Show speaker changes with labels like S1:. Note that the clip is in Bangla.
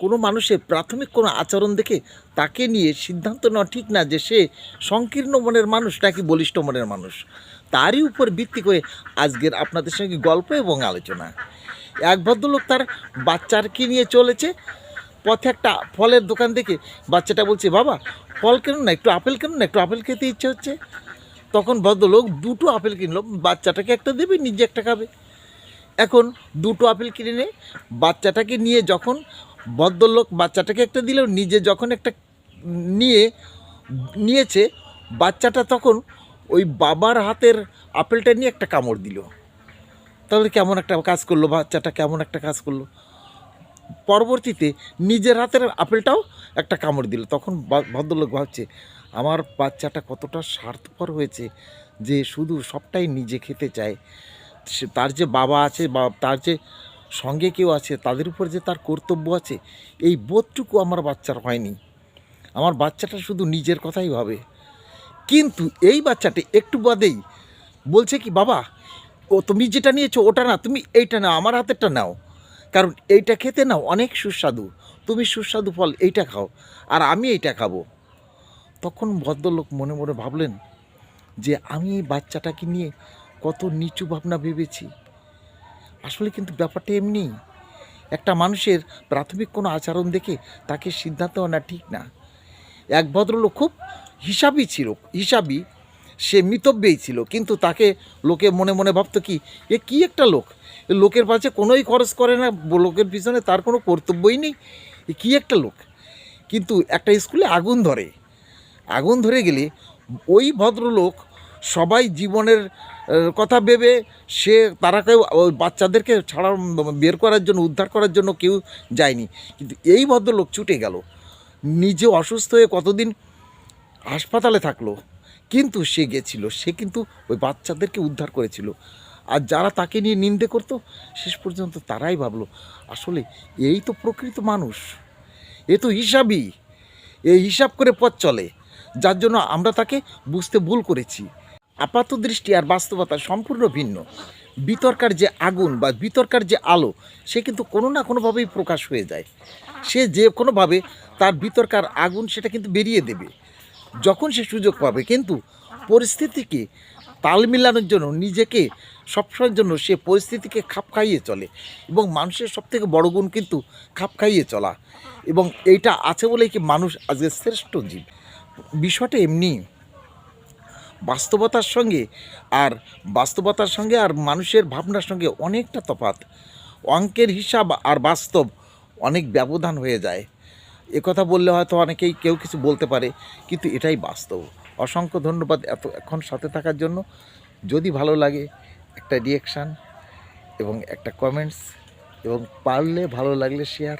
S1: কোনো মানুষের প্রাথমিক কোনো আচরণ দেখে তাকে নিয়ে সিদ্ধান্ত নেওয়া ঠিক না যে সে সংকীর্ণ মনের মানুষ নাকি বলিষ্ঠ মনের মানুষ। তারই উপর ভিত্তি করে আজকের আপনাদের সঙ্গে গল্প এবং আলোচনা। এক ভদ্রলোক তার বাচ্চাকে নিয়ে চলেছে। পথে একটা ফলের দোকান দেখে বাচ্চাটা বলছে, বাবা, ফল কেন না? একটু আপেল কেন না? একটু আপেল খেতে ইচ্ছে হচ্ছে? তখন ভদ্রলোক দুটো আপেল কিনলো। বাচ্চাটাকে একটা দেবে, নিজে একটা খাবে। এখন দুটো আপেল কিনে নিয়ে বাচ্চাটাকে নিয়ে যখন ভদ্রলোক বাচ্চাটাকে একটা দিল নিজে যখন একটা নিয়ে, নিয়েছে, বাচ্চাটা তখন ওই বাবার হাতের আপেলটা নিয়ে একটা কামড় দিল। তাহলে কেমন একটা কাজ করল বাচ্চাটা? কেমন একটা কাজ করল? পরবর্তীতে নিজের হাতের আপেলটাও একটা কামড় দিল। তখন ভদ্রলোক ভাবছে, আমার বাচ্চাটা কতটা স্বার্থপর হয়েছে যে শুধু সবটাই নিজে খেতে চায়। তার যে বাবা আছে বা, তার যে সঙ্গে কেউ আছে, তাদের উপর যে তার কর্তব্য আছে, এই বোধটুকু আমার বাচ্চার হয়নি। আমার বাচ্চাটা শুধু নিজের কথাই ভাবে। কিন্তু এই বাচ্চাটি একটু বাদেই বলছে কি, বাবা, ও তুমি যেটা নিয়েছো ওটা না, তুমি এইটা নাও, আমার হাতেরটা নাও। কারণ এইটা খেতে নাও, অনেক সুস্বাদু। তুমি সুস্বাদু ফল, এইটা খাও, আর আমি এইটা খাব। তখন ভদ্রলোক মনে মনে ভাবলেন যে, আমি এই বাচ্চাটাকে নিয়ে কত নিচু ভাবনা ভেবেছি। আসলে কিন্তু ব্যাপারটা এমনি। একটা মানুষের প্রাথমিক কোনো আচরণ দেখে তাকে সিদ্ধান্ত নেওয়া ঠিক না। এক ভদ্রলোক খুব হিসাবই ছিল হিসাবই সে মিতব্যেই ছিল, কিন্তু তাকে লোকে মনে মনে ভাবতো কি, এ কি একটা লোক? লোকের পাশে কোনোই খরচ করে না, লোকের পিছনে তার কোনো কর্তব্যই নেই। এ কী একটা লোক? কিন্তু একটা স্কুলে আগুন ধরে। আগুন ধরে গেলে ওই ভদ্রলোক সবাই জীবনের কথা ভেবে সে তারা কেউ ওই বাচ্চাদেরকে ছাড়া, বের করার জন্য, উদ্ধার করার জন্য কেউ যায়নি। কিন্তু এই ভদ্রলোক ছুটে গেল। নিজে অসুস্থ হয়ে কতদিন হাসপাতালে থাকল, কিন্তু সে গেছিল। সে কিন্তু ওই বাচ্চাদেরকে উদ্ধার করেছিল। আর যারা তাকে নিয়ে নিন্দে করতো, শেষ পর্যন্ত তারাই ভাবলো, আসলে এই তো প্রকৃত মানুষ। এ তো হিসাবই এই হিসাব করে পথ চলে। যার জন্য আমরা তাকে বুঝতে ভুল করেছি। আপাত দৃষ্টি আর বাস্তবতা সম্পূর্ণ ভিন্ন। বিতর্কার যে আগুন বা বিতর্কার যে আলো, সে কিন্তু কোনো না কোনোভাবেই প্রকাশ হয়ে যায়। সে যে কোনোভাবে তার বিতর্কার আগুন সেটা কিন্তু বেরিয়ে দেবে। যখন সে সুযোগ পাবে, কিন্তু পরিস্থিতিকে তাল মিলানোর জন্য, নিজেকে সবসময়ের জন্য সে পরিস্থিতিকে খাপ খাইয়ে চলে এবং মানুষের সবথেকে বড় গুণ কিন্তু খাপ খাইয়ে চলা। এবং এইটা আছে বলেই কি মানুষ আজকে শ্রেষ্ঠ জীব। বিষয়টা এমনি। বাস্তবতার সঙ্গে আর বাস্তবতার সঙ্গে আর মানুষের ভাবনার সঙ্গে অনেকটা তফাৎ। অঙ্কের হিসাব আর বাস্তব অনেক ব্যবধান হয়ে যায়। কথা বললে হয়তো অনেকেই কেউ কিছু বলতে পারে, কিন্তু এটাই বাস্তব। অসংখ্য ধন্যবাদ এত, এখন সাথে থাকার জন্য। যদি ভালো লাগে একটা রিয়েকশান এবং একটা কমেন্টস এবং পারলে ভালো লাগলে শেয়ার